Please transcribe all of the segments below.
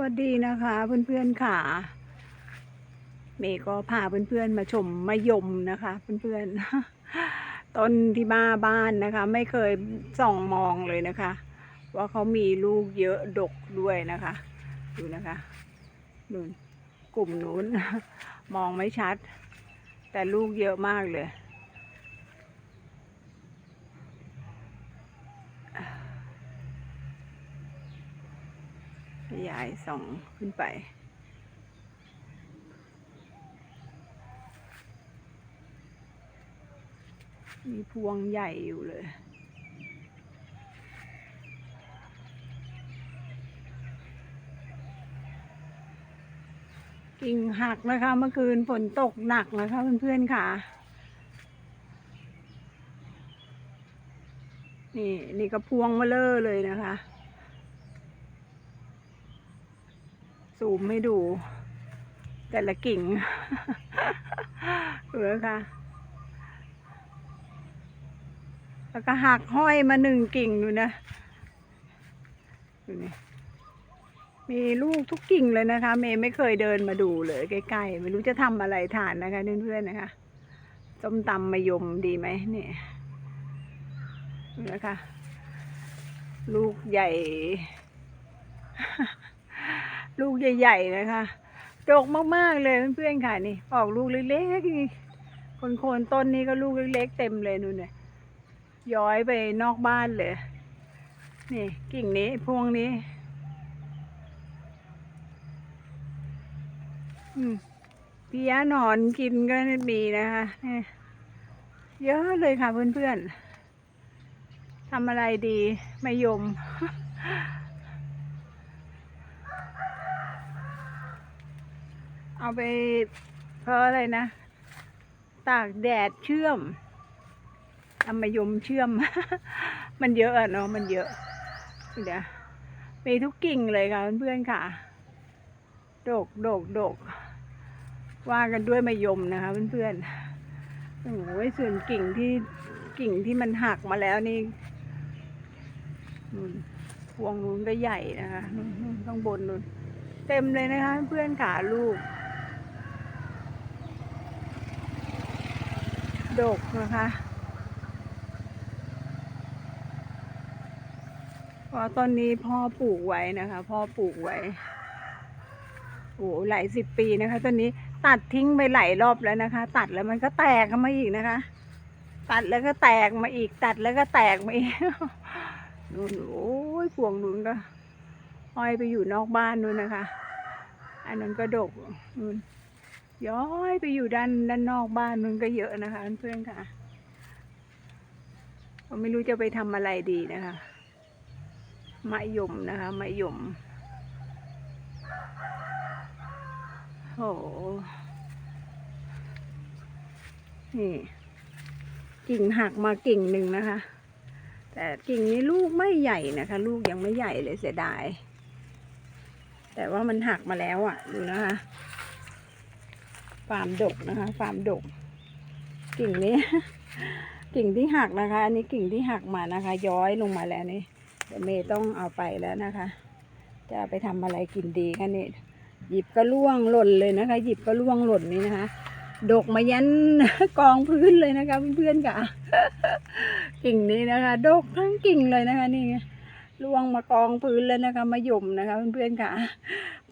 วัสดีนะคะเพื่อนๆค่ะ เมย์ก็พาเพื่อนๆมาชมมะยมนะคะ เพื่อนๆต้นที่บ้าบ้านนะคะ ไม่เคยส่องมองเลยนะคะ ว่าเขามีลูกเยอะดกด้วยนะคะ ดูนะคะนู่นกลุ่มนู้นมองไม่ชัด แต่ลูกเยอะมากเลย ยายส่องขึ้นไป มีพวงใหญ่อยู่เลยกิ่งหักนะคะ เมื่อคืนฝนตกหนักนะคะเพื่อนๆค่ะ นี่นี่ก็พวงมาเลอเลยนะคะ ซูมให้ดู แต่ละกิ่งเออค่ะ แล้วก็หักห้อยมาหนึ่งกิ่งดูนะดูนี่มีลูกทุกกิ่งเลยนะคะ เมย์ไม่เคยเดินมาดูเลยใกล้ๆไม่รู้จะทำอะไรทานนะคะเพื่อนๆนะคะส้มตำมะยมดีไหมเนี่ยนะคะ ลูกใหญ่ ลูกใหญ่ๆนะคะดกมากๆเลยเพื่อนๆค่ะนี่ ออกลูกเล็กๆนี่โคนๆต้นนี้ก็ลูกเล็กๆเต็มเลยนู่นเนี่ยย้อยไปนอกบ้านเลย นี่กิ่งนี้พวงนี้ อืมเพี้ยหนอนกินก็มีนะคะนี่เยอะเลยค่ะเพื่อนๆทำอะไรดีไมายม เอาไปเพราะอะไรนะ ตากแดดเชื่อมทำมายมเชื่อม มันเยอะอะเนาะมันเยอะเดี๋ยวมีทุกกิ่งเลยค่ะเพื่อนๆค่ะ โดกโดกโดกว่ากันด้วยมายมนะคะเพื่อนๆโอ้ยส่วนกิ่งที่กิ่งที่มันหักมาแล้วนี่พวงนู้นก็ใหญ่นะคะข้างบนนู่นเต็มเลยนะคะ เพื่อนขาลูก ดกนะคะเพราะต้นนี้พ่อปลูกไว้นะคะ พ่อปลูกไว้โอ้หลายสิบปีนะคะต้นนี้ตัดทิ้งไปหลายรอบแล้วนะคะ ตัดแล้วมันก็แตกมาอีกนะคะ ตัดแล้วก็แตกมาอีก ตัดแล้วก็แตกมาอีกนู่นโอ้ยพวงนู้นก็ห้อยไปอยู่นอกบ้านนู้นนะคะ อันนั้นก็ดกนู่น ย้อยไปอยู่ด้านด้านนอกบ้านนู้นก็เยอะนะคะเพื่อนค่ะผมไม่รู้จะไปทำอะไรดีนะคะมะยมนะคะมะยมโอ้โหนี่กิ่งหักมากิ่งหนึ่งนะคะ แต่กิ่งนี้ลูกไม่ใหญ่นะคะ ลูกยังไม่ใหญ่เลยเสียดาย แต่ว่ามันหักมาแล้วอะ ดูนะคะ ฟาร์มดกนะคะ ฟาร์มดก กิ่งนี้ กิ่งที่หักนะคะ อันนี้กิ่งที่หักมานะคะ ย้อยลงมาแล้วนี่เดี๋ยวเมย์ต้องเอาไปแล้วนะคะ จะไปทำอะไรกินดีคะนี่หยิบก็ล่วงหล่นเลยนะคะ หยิบก็ล่วงหล่นนี่นะคะดกมายันกองพื้นเลยนะคะเพื่อนๆค่ะ กิ่งนี้นะคะ ดกทั้งกิ่งเลยนะคะ นี่ล่วงมากองพื้นเลยนะคะมาหย่มนะคะเพื่อนๆค่ะ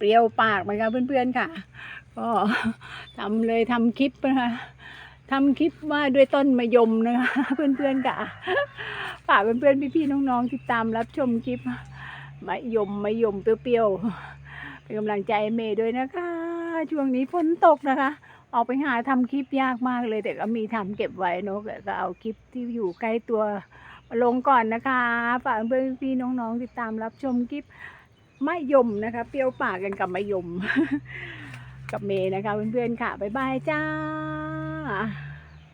ปรี้ยวปากไหมคะเพื่อนๆค่ะ ก็ทำเลยทำคลิปนะคะทำคลิปว่าด้วยต้นมะยมนะคะเพื่อนๆค่ะฝากเพื่อนๆพี่ๆน้องๆติดตามรับชมคลิปมะยมมะยมเปรี้ยวๆเป็นกำลังใจเมย์ด้วยนะคะ ช่วงนี้ฝนตกนะคะ ออกไปหาทำคลิปยากมากเลย แต่ก็มีทำเก็บไว้เนอะก็เอาคลิปที่อยู่ใกล้ตัวลงก่อนนะคะ ฝากเพื่อนพี่ๆน้องๆติดตามรับชมคลิป มะยมนะคะ เปรี้ยวปากกันกับมะยม กับเมย์นะคะเพื่อนๆค่ะ บ๊ายบายจ้า